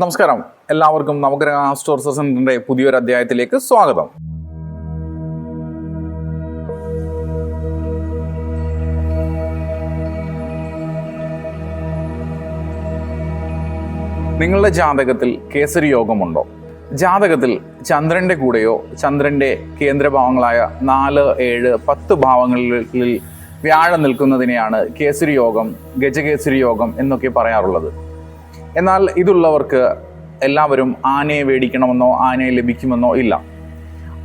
നമസ്കാരം. എല്ലാവർക്കും നവഗ്രഹ സ്റ്റോർ സെന്ററിന്റെ പുതിയൊരു അധ്യായത്തിലേക്ക് സ്വാഗതം. നിങ്ങളുടെ ജാതകത്തിൽ കേസരി യോഗമുണ്ടോ? ജാതകത്തിൽ ചന്ദ്രന്റെ കൂടെയോ ചന്ദ്രന്റെ കേന്ദ്രഭാവങ്ങളായ നാല് ഏഴ് പത്ത് ഭാവങ്ങളിൽ വ്യാഴം നിൽക്കുന്നതിനെയാണ് കേസരി യോഗം ഗജകേസരി യോഗം എന്നൊക്കെ പറയാറുള്ളത്. എന്നാൽ ഇതുള്ളവർക്ക് എല്ലാവരും ആനയെ മേടിക്കണമെന്നോ ആനയെ ലഭിക്കുമെന്നോ ഇല്ല.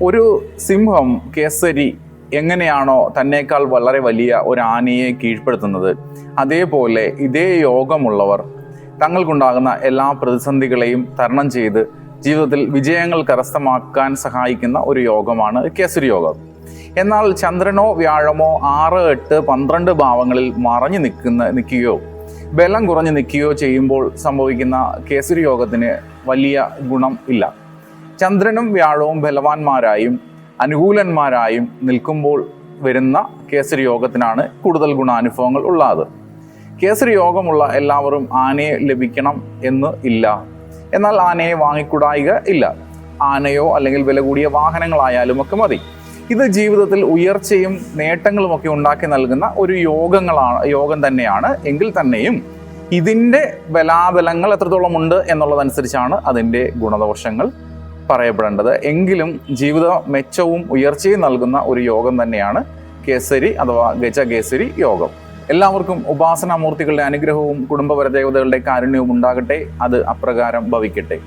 ഒരു സിംഹം കേസരി എങ്ങനെയാണോ തന്നേക്കാൾ വളരെ വലിയ ഒരു ആനയെ കീഴ്പ്പെടുത്തുന്നത് അതേപോലെ ഇതേ യോഗമുള്ളവർ തങ്ങൾക്കുണ്ടാകുന്ന എല്ലാ പ്രതിസന്ധികളെയും തരണം ചെയ്ത് ജീവിതത്തിൽ വിജയങ്ങൾ കരസ്ഥമാക്കാൻ സഹായിക്കുന്ന ഒരു യോഗമാണ് കേസരി യോഗം. എന്നാൽ ചന്ദ്രനോ വ്യാഴമോ ആറ് എട്ട് പന്ത്രണ്ട് ഭാവങ്ങളിൽ മറഞ്ഞു നിൽക്കുന്ന നിൽക്കുകയോ ബലം കുറഞ്ഞു നിൽക്കുകയോ ചെയ്യുമ്പോൾ സംഭവിക്കുന്ന കേസരി യോഗത്തിന് വലിയ ഗുണം ഇല്ല. ചന്ദ്രനും വ്യാഴവും ബലവാന്മാരായും അനുകൂലന്മാരായും നിൽക്കുമ്പോൾ വരുന്ന കേസരി യോഗത്തിനാണ് കൂടുതൽ ഗുണാനുഭവങ്ങൾ ഉള്ളത്. കേസരി യോഗമുള്ള എല്ലാവരും ആനയെ ലഭിക്കണം എന്ന് ഇല്ല. എന്നാൽ ആനയെ വാങ്ങിക്കൂടായിക ഇല്ല. ആനയോ അല്ലെങ്കിൽ വില കൂടിയ വാഹനങ്ങളായാലും ഒക്കെ മതി. ഇത് ജീവിതത്തിൽ ഉയർച്ചയും നേട്ടങ്ങളും ഒക്കെ ഉണ്ടാക്കി നൽകുന്ന ഒരു യോഗങ്ങളാണ് യോഗം തന്നെയാണ്. എങ്കിൽ തന്നെയും ഇതിന്റെ ബലാബലങ്ങൾ എത്രത്തോളം ഉണ്ട് എന്നുള്ളതനുസരിച്ചാണ് അതിന്റെ ഗുണദോഷങ്ങൾ പറയപ്പെടേണ്ടത്. എങ്കിലും ജീവിത മെച്ചവും ഉയർച്ചയും നൽകുന്ന ഒരു യോഗം തന്നെയാണ് കേസരി അഥവാ ഗജകേസരി യോഗം. എല്ലാവർക്കും ഉപാസനാമൂർത്തികളുടെ അനുഗ്രഹവും കുടുംബപര ദേവതകളുടെ കാരുണ്യവും ഉണ്ടാകട്ടെ. അത് അപ്രകാരം ഭവിക്കട്ടെ.